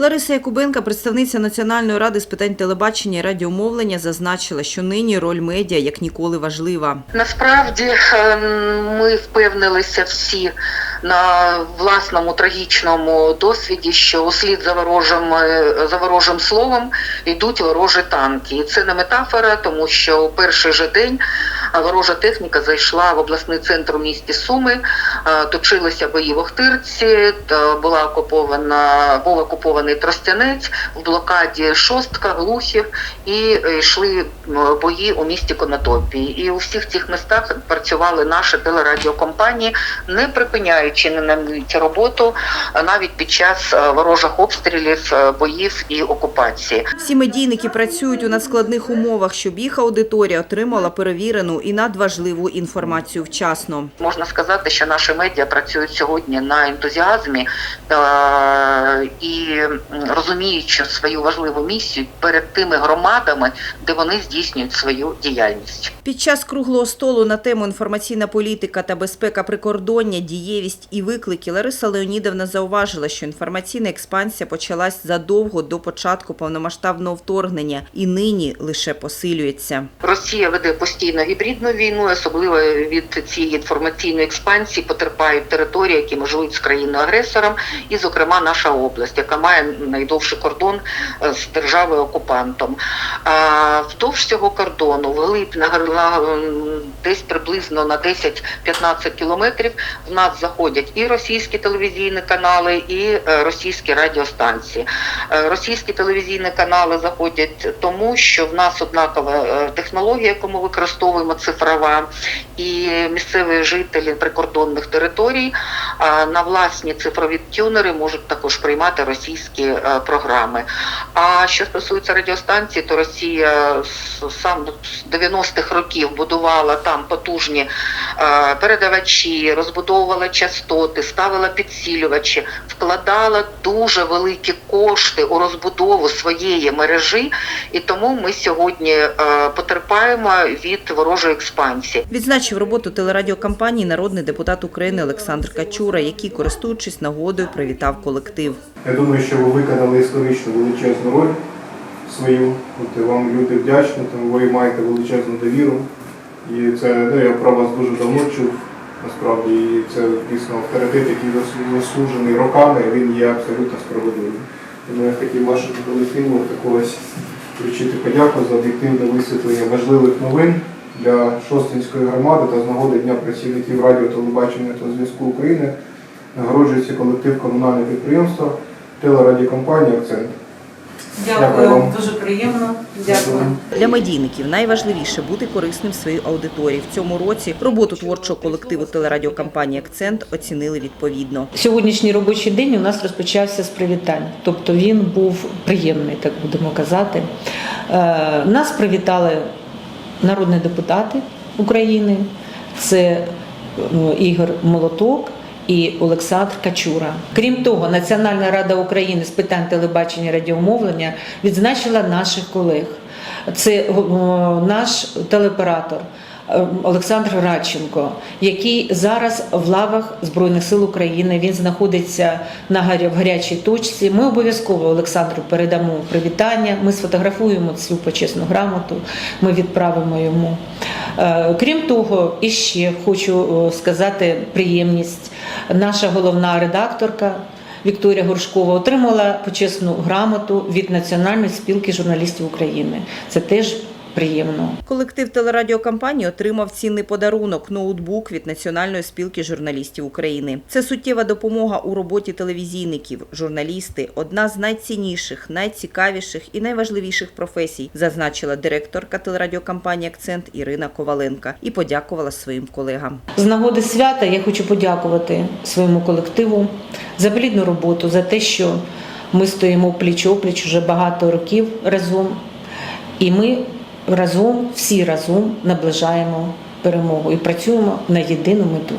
Лариса Якубенка, представниця Національної ради з питань телебачення і радіомовлення, зазначила, що нині роль медіа як ніколи важлива. Насправді е, ми впевнилися всі на власному трагічному досвіді, що услід за ворожим, е, за ворожим словом йдуть ворожі танки. І це не метафора, тому що у перший же день ворожа техніка зайшла в обласний центр у місті Суми, е, точилися бої в Охтирці, була окупована, був окупований Тростянець, в блокаді Шостка, Глухів і йшли бої у місті Конотопі. І у всіх цих містах працювали наші телерадіокомпанії, не припиняючи не навіть роботу навіть під час е, ворожих обстрілів, е, боїв і окупації. Всі медійники працюють у надскладних умовах, щоб їх аудиторія отримала перевірену і надважливу інформацію вчасно. Можна сказати, що наші медіа працюють сьогодні на ентузіазмі е, і розуміючи свою важливу місію перед тими громадами, де вони здійснюють свою діяльність. Під час круглого столу на тему інформаційна політика та безпека прикордоння, дієвість і виклики Лариса Леонідовна зауважила, що інформаційна експансія почалась задовго до початку повномасштабного вторгнення і нині лише посилюється. Росія веде постійно гібридну війну, особливо від цієї інформаційної експансії потерпають території, які межують з країною агресором, і, зокрема, наша область, яка має найдовший кордон е, з державою окупантом. Вдовж цього кордону, вглиб на, десь приблизно на 10-15 кілометрів, в нас заходять і російські телевізійні канали, і е, російські радіостанції. Е, Російські телевізійні канали заходять тому, що в нас однакова технологія, яку ми використовуємо, цифрова, і місцеві жителі прикордонних територій на власні цифрові тюнери можуть також приймати російські е, програми. А що стосується радіостанцій, то Росія сам з 90-х років будувала там потужні е, передавачі, розбудовувала частоти, ставила підсилювачі, вкладала дуже великі кошти у розбудову своєї мережі, і тому ми сьогодні е, потерпаємо від ворожої експансії. Відзначив роботу телерадіокомпанії народний депутат України Олександр Качура, який, користуючись нагодою, привітав колектив. Я думаю, що ви виконали історично величезну роль свою. От вам люди вдячні, тому ви маєте величезну довіру. І це ну, я про вас дуже давно чув. Насправді, і це дійсно авторитет, який заслужений роками, він є абсолютно справедливим. Тому я хотів вашому колективу якогось вручити подяку за об'єктивне висвітлення важливих новин для Шостинської громади та з нагоди Дня працівників радіо, телебачення та зв'язку України нагороджується колектив комунального підприємства телерадіокомпанія Акцент. Дякую Дякую, дуже приємно. Дякую. Для медійників найважливіше бути корисним своїй аудиторії. В цьому році роботу творчого колективу телерадіокомпанії Акцент оцінили відповідно. Сьогоднішній робочий день у нас розпочався з привітань, тобто він був приємний, так будемо казати. Е, Нас привітали народні депутати України, це ну, Ігор Молоток. І Олександр Качура. Крім того, Національна рада України з питань телебачення і радіомовлення відзначила наших колег. Це наш телеоператор е, Олександр Радченко, який зараз в лавах Збройних сил України. Він знаходиться на гарячій точці. Ми обов'язково Олександру передамо привітання. Ми сфотографуємо цю почесну грамоту. Ми відправимо йому. Е, Крім того, іще хочу е, сказати приємність. Наша головна редакторка Вікторія Горшкова отримала почесну грамоту від Національної спілки журналістів України. Це теж приємно. Колектив телерадіокомпанії отримав цінний подарунок ноутбук від Національної спілки журналістів України. Це суттєва допомога у роботі телевізійників. Журналісти одна з найцінніших, найцікавіших і найважливіших професій, зазначила директорка телерадіокомпанії Акцент Ірина Коваленка і подякувала своїм колегам. З нагоди свята я хочу подякувати своєму колективу за плідну роботу, за те, що ми стоїмо пліч опліч вже багато років разом, і ми разом, всі разом наближаємо перемогу і працюємо на єдину мету.